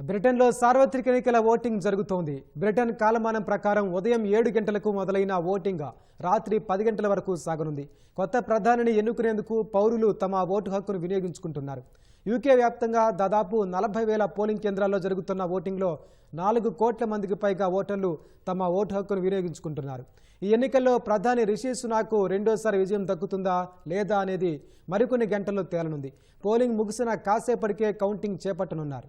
బ్రిటన్లో సార్వత్రిక ఎన్నికల ఓటింగ్ జరుగుతోంది. బ్రిటన్ కాలమానం ప్రకారం ఉదయం ఏడు గంటలకు మొదలైన ఓటింగ్ రాత్రి పది గంటల వరకు సాగనుంది. కొత్త ప్రధానిని ఎన్నుకునేందుకు పౌరులు తమ ఓటు హక్కును వినియోగించుకుంటున్నారు. యూకే వ్యాప్తంగా దాదాపు నలభై వేల పోలింగ్ కేంద్రాల్లో జరుగుతున్న ఓటింగ్లో నాలుగు కోట్ల మందికి పైగా ఓటర్లు తమ ఓటు హక్కును వినియోగించుకుంటున్నారు. ఈ ఎన్నికల్లో ప్రధాని రిషి సునాకు రెండోసారి విజయం దక్కుతుందా లేదా అనేది మరికొన్ని గంటల్లో తేలనుంది. పోలింగ్ ముగిసిన కాసేపటికే కౌంటింగ్ చేపట్టనున్నారు.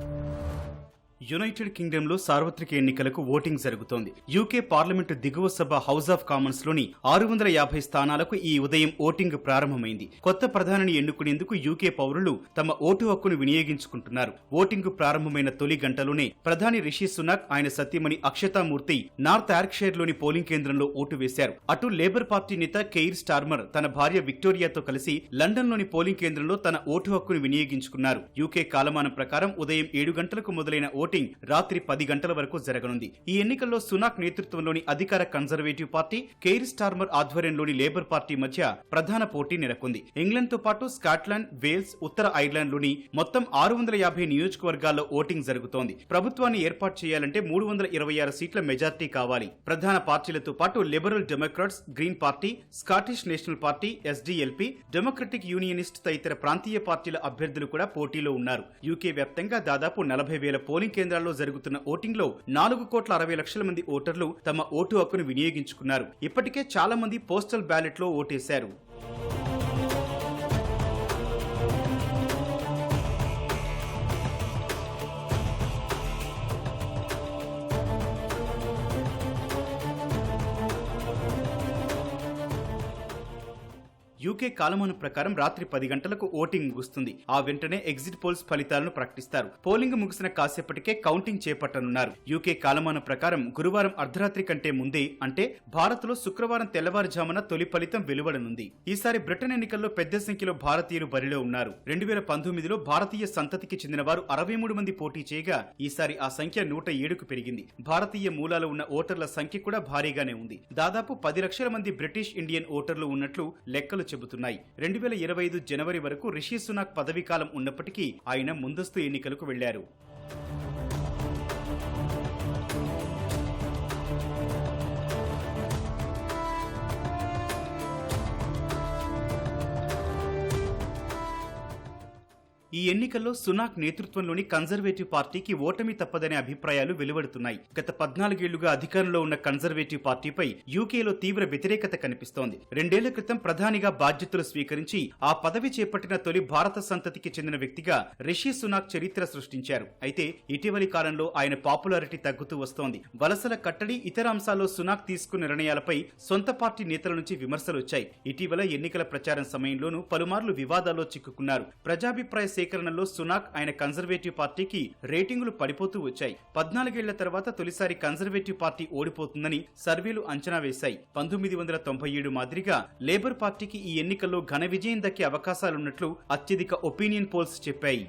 యునైటెడ్ కింగ్డమ్లో సార్వత్రిక ఎన్నికలకు ఓటింగ్ జరుగుతోంది. యూకే పార్లమెంటు దిగువ సభ హౌస్ ఆఫ్ కామన్స్లోని ఆరు వందల యాభై స్థానాలకు ఈ ఉదయం ఓటింగ్ ప్రారంభమైంది. కొత్త ప్రధానిని ఎన్నుకునేందుకు యూకే పౌరులు తమ ఓటు హక్కును వినియోగించుకుంటున్నారు. ఓటింగ్ ప్రారంభమైన తొలి గంటలోనే ప్రధాని రిషి సునాక్ ఆయన సతీమణి అక్షతామూర్తి నార్త్ ఆర్క్షైర్లోని పోలింగ్ కేంద్రంలో ఓటు వేశారు. అటు లేబర్ పార్టీ నేత కెయిర్ స్టార్మర్ తన భార్య విక్టోరియాతో కలిసి లండన్లోని పోలింగ్ కేంద్రంలో తన ఓటు హక్కును వినియోగించుకున్నారు. యూకే కాలమానం ప్రకారం ఉదయం ఏడు గంటలకు మొదలైన ఓటింగ్ రాత్రి పది గంటల వరకు జరగనుంది. ఈ ఎన్నికల్లో సునాక్ నేతృత్వంలోని అధికార కన్జర్వేటివ్ పార్టీ కెయిర్ స్టార్మర్ ఆధ్వర్యంలోని లేబర్ పార్టీ మధ్య ప్రధాన పోటీ నెలకొంది. ఇంగ్లాండ్తో పాటు స్కాట్లాండ్ వేల్స్ ఉత్తర ఐర్లాండ్లోని మొత్తం ఆరు వందల యాభై నియోజకవర్గాల్లో ఓటింగ్ జరుగుతోంది. ప్రభుత్వాన్ని ఏర్పాటు చేయాలంటే మూడు వందల ఇరవై ఆరు సీట్ల మెజార్టీ కావాలి. ప్రధాన పార్టీలతో పాటు Liberal Democrats Green Party Scottish National Party SDLP Democratic Unionist తదితర ప్రాంతీయ పార్టీల అభ్యర్థులు కూడా పోటీలో ఉన్నారు. యూకే వ్యాప్తంగా దాదాపు నలభై వేల పోలింగ్ కేంద్రాల్లో జరుగుతున్న ఓటింగ్లో నాలుగు కోట్ల అరవై లక్షల మంది ఓటర్లు తమ ఓటు హక్కును వినియోగించుకున్నారు. ఇప్పటికే చాలా మంది పోస్టల్ బ్యాలెట్లో ఓటేశారు. యూకే కాలమానం ప్రకారం రాత్రి పది గంటలకు ఓటింగ్ ముగుస్తుంది. ఆ వెంటనే ఎగ్జిట్ పోల్స్ ఫలితాలను ప్రకటిస్తారు. పోలింగ్ ముగిసిన కాసేపటికే కౌంటింగ్ చేపట్టనున్నారు. యూకే కాలమానం ప్రకారం గురువారం అర్ధరాత్రి కంటే ముందే అంటే భారత్లో శుక్రవారం తెల్లవారుజామున తొలి ఫలితం వెలువడనుంది. ఈసారి బ్రిటన్ ఎన్నికల్లో పెద్ద సంఖ్యలో భారతీయులు బరిలో ఉన్నారు. రెండు వేల పంతొమ్మిదిలో భారతీయ సంతతికి చెందిన వారు అరవై మూడు మంది పోటీ చేయగా ఈసారి ఆ సంఖ్య నూట ఏడుకు పెరిగింది. భారతీయ మూలాలు ఉన్న ఓటర్ల సంఖ్య కూడా భారీగానే ఉంది. దాదాపు పది లక్షల మంది బ్రిటిష్ ఇండియన్ ఓటర్లు ఉన్నట్లు లెక్కలు చెబుతున్నాయి. రెండు వేల ఇరవై ఐదు జనవరి వరకు రిషి సునాక్ పదవీ కాలం ఉన్నప్పటికీ ఆయన ముందస్తు ఎన్నికలకు వెళ్ళారు ఈ ఎన్నికల్లో సునాక్ నేతృత్వంలోని కన్జర్వేటివ్ పార్టీకి ఓటమి తప్పదనే అభిప్రాయాలు వెలువడుతున్నాయి. గత పద్నాలుగేళ్ళుగా అధికారంలో ఉన్న కన్జర్వేటివ్ పార్టీపై యూకేలో తీవ్ర వ్యతిరేకత కనిపిస్తోంది. రెండేళ్ళ క్రితం ప్రధానిగా బాధ్యతలు స్వీకరించి ఆ పదవి చేపట్టిన తొలి భారత సంతతికి చెందిన వ్యక్తిగా రిషి సునాక్ చరిత్ర సృష్టించారు. అయితే ఇటీవలి కాలంలో ఆయన పాపులారిటీ తగ్గుతూ వస్తోంది. వలసల కట్టడి ఇతర అంశాల్లో సునాక్ తీసుకున్న నిర్ణయాలపై సొంత పార్టీ నేతల నుంచి విమర్శలు వచ్చాయి. ఇటీవల ఎన్నికల ప్రచారం సమయంలోనూ పలుమార్లు వివాదాల్లో చిక్కుకున్నారు. ప్రజాభిప్రాయ సేకరణలో సునాక్ ఆయన కన్జర్వేటివ్ పార్టీకి రేటింగులు పడిపోతూ వచ్చాయి. పద్నాలుగేళ్ళ తర్వాత తొలిసారి కన్జర్వేటివ్ పార్టీ ఓడిపోతుందని సర్వేలు అంచనా వేశాయి. పంతొమ్మిది వందల తొంభై ఏడు మాదిరిగా లేబర్ పార్టీకి ఈ ఎన్నికల్లో ఘన విజయం దక్కే అవకాశాలున్నట్లు అత్యధిక ఒపీనియన్ పోల్స్ చెప్పాయి.